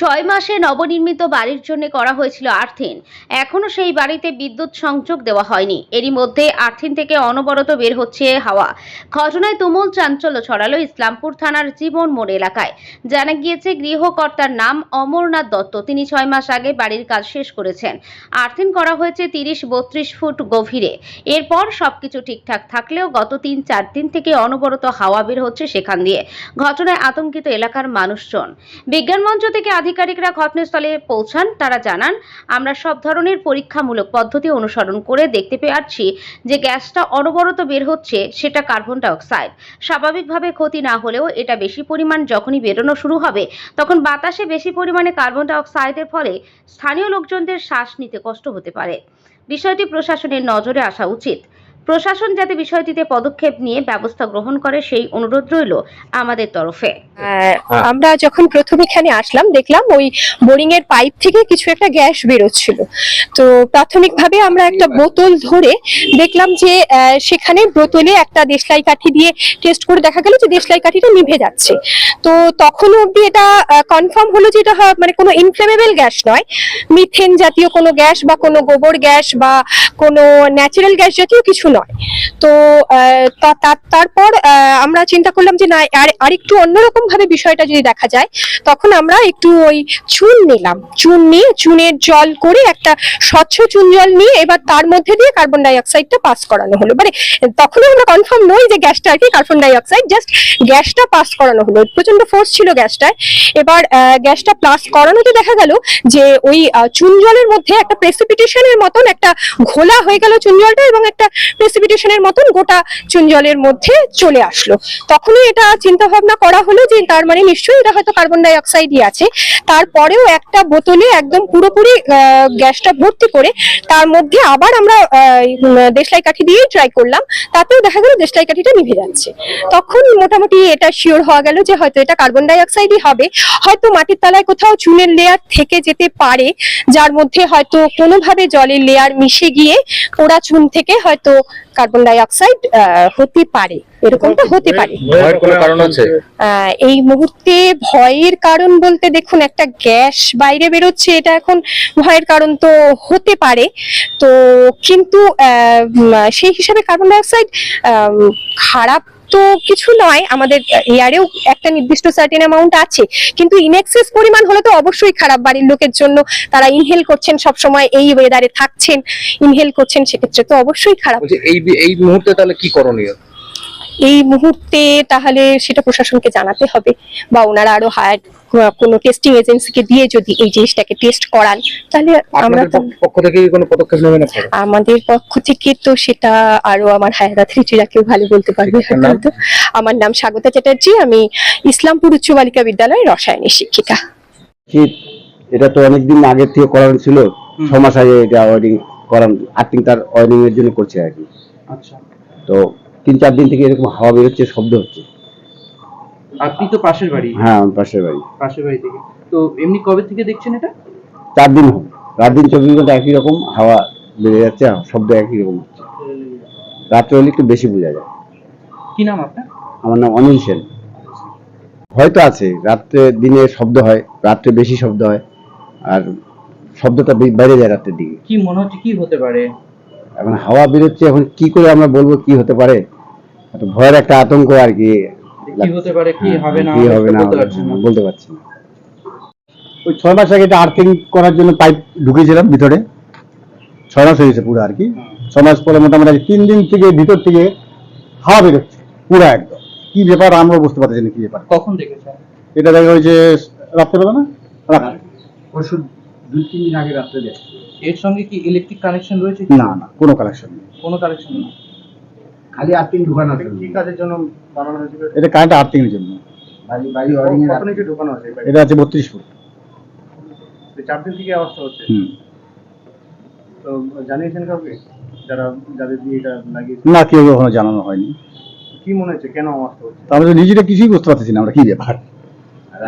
ছয় মাসে নবনির্মিত বাড়ির জন্য করা হয়েছিল আর্থিন। এখনও সেই বাড়িতে বিদ্যুৎ সংযোগ দেওয়া হয়নি। এরই মধ্যে আর্থিন থেকে অনবরত বের হচ্ছে হাওয়া। ঘটনায় তুমুল চাঞ্চল্য ছড়ালো ইসলামপুর থানার জীবন মোড় এলাকায়। জানা গিয়েছে, গৃহকর্তার নাম অমরনাথ দত্ত। তিনি ছয় মাস আগে বাড়ির কাজ শেষ করেছেন। আর্থিন করা হয়েছে তিরিশ বত্রিশ ফুট গভীরে। এরপর সবকিছু ঠিকঠাক থাকলেও গত তিন, চার দিন থেকে অনবরত হাওয়া বের হচ্ছে সেখান দিয়ে। ঘটনায় আতঙ্কিত এলাকার মানুষজন। বিজ্ঞান মঞ্চ থেকে আধিকারিকরা ঘটনাস্থলে পৌঁছান, তারা জানান, আমরা সব ধরনের পরীক্ষামূলক পদ্ধতি অনুসরণ করে দেখতে পাচ্ছি যে গ্যাসটা অনবরত বের হচ্ছে, সেটা কার্বন ডাইঅক্সাইড। স্বাভাবিকভাবে ক্ষতি না হলেও এটা বেশি পরিমাণ যখনই বেরোনো শুরু হবে, তখন বাতাসে বেশি পরিমাণে কার্বন ডাইঅক্সাইডের ফলে স্থানীয় লোকজনদের শ্বাস নিতে কষ্ট হতে পারে। বিষয়টি প্রশাসনের নজরে আসা উচিত। প্রশাসন যাতে বিষয়টিতে পদক্ষেপ নিয়ে ব্যবস্থা গ্রহণ করে সেই অনুরোধ রইল আমাদের তরফে। আমরা যখন প্রথম এখানে আসলাম দেখলাম ওই বোরিং এর পাইপ থেকে কিছু একটা গ্যাস বেরোচ্ছিল। তো প্রাথমিকভাবে আমরা একটা বোতল ধরে দেখলাম যে সেখানে বোতলে একটা দেশলাই কাঠি দিয়ে টেস্ট করে দেখা গেল যে দেশলাই কাঠিটা নিভে যাচ্ছে। তো তখন অবধি এটা কনফার্ম হলো যে এটা মানে কোনো ইনফ্লেমেবল গ্যাস নয়। মিথেন জাতীয় কোনো গ্যাস বা কোনো গোবর গ্যাস বা কোনো ন্যাচারাল গ্যাস জাতীয় কিছু নয়। তো তারপর আমরা চিন্তা করলাম যে না, আর, আরেকটু অন্যরকম ভাবে বিষয়টা যদি দেখা যায়, তখন আমরা একটু ওই চুন নিলাম। চুন নিয়ে চুনের জল করে একটা স্বচ্ছ চুন জল নিয়ে এবার তার মধ্যে দিয়ে কার্বন ডাই অক্সাইডটা পাস করানো হলো। মানে তখনও আমরা কনফার্ম নই যে গ্যাসটা আর কি কার্বন ডাইঅক্সাইড জাস্ট গ্যাসটা পাস করানো হলো। প্রচণ্ড ফোর্স ছিল গ্যাসটায়। এবার গ্যাসটা প্লাস করানোতে দেখা গেল যে ওই চুন জলের মধ্যে একটা প্রেসিপিটেশনের মতন একটা ঘোলা হয়ে গেল চুন জলটা এবং একটা প্রেসিপিটেশনের মতন গোটা চুন জলের মধ্যে চলে আসলো। তখনই এটা চিন্তা ভাবনা করা হলো যে তার মানে নিশ্চয়ই এটা হয়তো কার্বন ডাই অক্সাইডই আছে। তারপরেও একটা বোতলে একদম পুরোপুরি গ্যাসটা ভর্তি করে তার মধ্যে আবার আমরা দেশলাই কাঠি দিয়ে ট্রাই করলাম। তাতেও দেখা গেল দেশলাই কাঠিটা নিভে যাচ্ছে। তখন মোটামুটি এটা শিওর হওয়া গেল যে হয়তো এটা কার্বন ডাই অক্সাইডই হবে। হয়তো মাটির তলায় কোথাও চুনের লেয়ার থেকে যেতে পারে, যার মধ্যে হয়তো কোনোভাবে জলের লেয়ার মিশে গিয়ে পোড়া চুন থেকে হয়তো কার্বন ডাই অক্সাইড হতে পারে। এরকমটা হতে পারে। ভয়ের কোনো কারণ আছে? আহ, এই মুহূর্তে ভয়ের কারণ বলতে দেখুন একটা গ্যাস বাইরে বেরোচ্ছে এটা এখন ভয়ের কারণ তো হতে পারে। তো কিন্তু আহ, সেই হিসাবে কার্বন ডাইঅক্সাইড খারাপ তো কিছু নয়, আমাদের এয়ারেও একটা নির্দিষ্ট সার্টেন অ্যামাউন্ট আছে। কিন্তু ইনএক্সেস পরিমাণ হলে তো অবশ্যই খারাপ বাড়ির লোকের জন্য তারা ইনহেল করছেন সব সময় এই ওয়েদারে থাকছেন ইনহেল করছেন, সেক্ষেত্রে তো অবশ্যই খারাপ। এই এই মুহূর্তে তাহলে কি করণীয়? এই মুহূর্তে তাহলে সেটা প্রশাসনকে জানাতে হবে বা ওনারা আরও হায়ার কোনো টেস্টিং এজেন্সিকে দিয়ে যদি এই জিনিসটাকে টেস্ট করান তাহলে আমরা পক্ষ- থেকে কি কোনো পদক্ষেপ নেবেন আমাদের পক্ষ থেকে তো সেটা আরও আমার হায়ার অথরিটিরা কেউ ভালো বলতে পারবে? হয়তো। আমার নাম স্বাগতা চ্যাটার্জি আমি ইসলামপুর উচ্চ বালিকা বিদ্যালয়ের রসায়নের শিক্ষিকা। কি এটা তো অনেকদিন আগের থেকে করানো ছিল ছ মাস আগে এটা ওয়েডিং করান আর্থিং তার ওয়েডিং এর জন্য করছে আর কি। আচ্ছা। তো তিন চার দিন থেকে এরকম হাওয়া বেরোচ্ছে শব্দ হচ্ছে। আপনি তো পাশের বাড়ি। হ্যাঁ আমার পাশের বাড়ি। পাশের বাড়ি থেকে। তো এমনি কবে থেকে দেখছেন এটা? চার দিন হবে রাত দিন চব্বিশ ঘণ্টা একই রকম হাওয়া বেড়ে যাচ্ছে শব্দ একই রকম হচ্ছে। রাত্রে হলে একটু বেশি বোঝা যায়। কি নাম আপনার? আমার নাম অনিল সেন। হয়তো আছে রাত্রে দিনে শব্দ হয় রাত্রে বেশি শব্দ হয় আর শব্দটা বেড়ে যায় রাত্রের দিকে। কি মনে হচ্ছে কি হতে পারে? এখন হাওয়া বেরোচ্ছে এখন কি করে আমরা বলব কি হতে পারে? ভয়ের একটা আতঙ্ক আর কি কি হতে পারে কি হ্যাঁ, হবে না কি হবে না বলতে না। বলতে পারছি না। ওই ছয় মাস আগে এটা আর্থিং করার জন্য পাইপ ঢুকিয়েছিলাম ভিতরে। ছয় মাস হয়েছে পুরো আর কি। ছয় মাস পরে মোটামুটি তিন দিন থেকে ভিতর থেকে হাওয়া বেরোচ্ছে পুরো একদম। কি ব্যাপার আমরা বুঝতে পারতেছি না কি ব্যাপার। কখন দেখেছেন এটা দেখা হয়েছে রাত্রেবেলা না? রাত্রে। ওষুধ দুই তিন দিন আগে রাত্রে দেখছি। এর সঙ্গে কি ইলেকট্রিক কানেকশন রয়েছে? না না কোনো কালেকশন নেই। কোনো কানেকশন না খালি আর্থিং ঢুকানো আছে কি কাজের জন্য বানানো হয়েছিল এটা কারেন্ট আর্থিং এর জন্য। বাড়ি বাড়ি ওয়ারিং এর কখন একটু ঢোকানো আছে এটা আছে বত্রিশ ফুট। চার দিন থেকে অবস্থা হচ্ছে। হুম। তো জানিয়েছেন কাউকে? যারা যাদের দিয়ে এটা লাগিয়েছে? না কেউ কখনো জানানো হয়নি। কি মনে হচ্ছে? কেন অবস্থা হচ্ছে? তো আমরা তো নিজেরা কিছুই বুঝতে পারতেছি না আমরা কি ব্যাপার।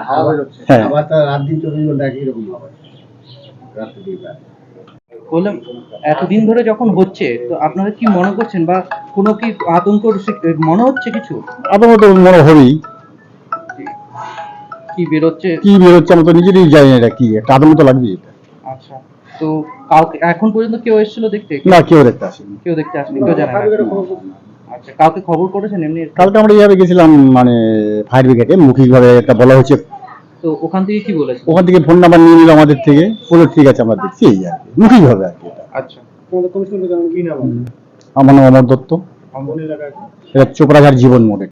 হাওয়া বেরোচ্ছে। হ্যাঁ। রাত দিন চব্বিশ ঘণ্টা একই রকম বললাম এতদিন ধরে যখন হচ্ছে তো আপনারা কি মনে করছেন বা কোনো কি আতঙ্ক মনে হচ্ছে কিছু? আপাতত মনে হবেই। কি বেরোচ্ছে? কি বেরোচ্ছে আমরা তো নিজেরই জানি না এটা কি একটা আতঙ্ক তো লাগবে এটা। আচ্ছা তো কাউকে এখন পর্যন্ত কেউ এসেছিল দেখতে? না কেউ দেখতে আসেনি। কেউ দেখতে আসেনি কেউ জানে আচ্ছা কাউকে খবর করেছেন এমনি? কালকে আমরা এইভাবে গেছিলাম মানে ফায়ার ব্রিগেডে মৌখিকভাবে একটা বলা হয়েছে। তো ওখান থেকে কি বলেছে ওখান থেকে ফোন নাম্বার নিয়ে নিল আমাদের থেকে। বলে ঠিক আছে আমরা দেখছি এই আর কি। মৌখিকভাবে আর কি এটা। আচ্ছা। আমার নাম অমর দত্ত। এটা চোপড়াঘাট জীবন মোড়ে।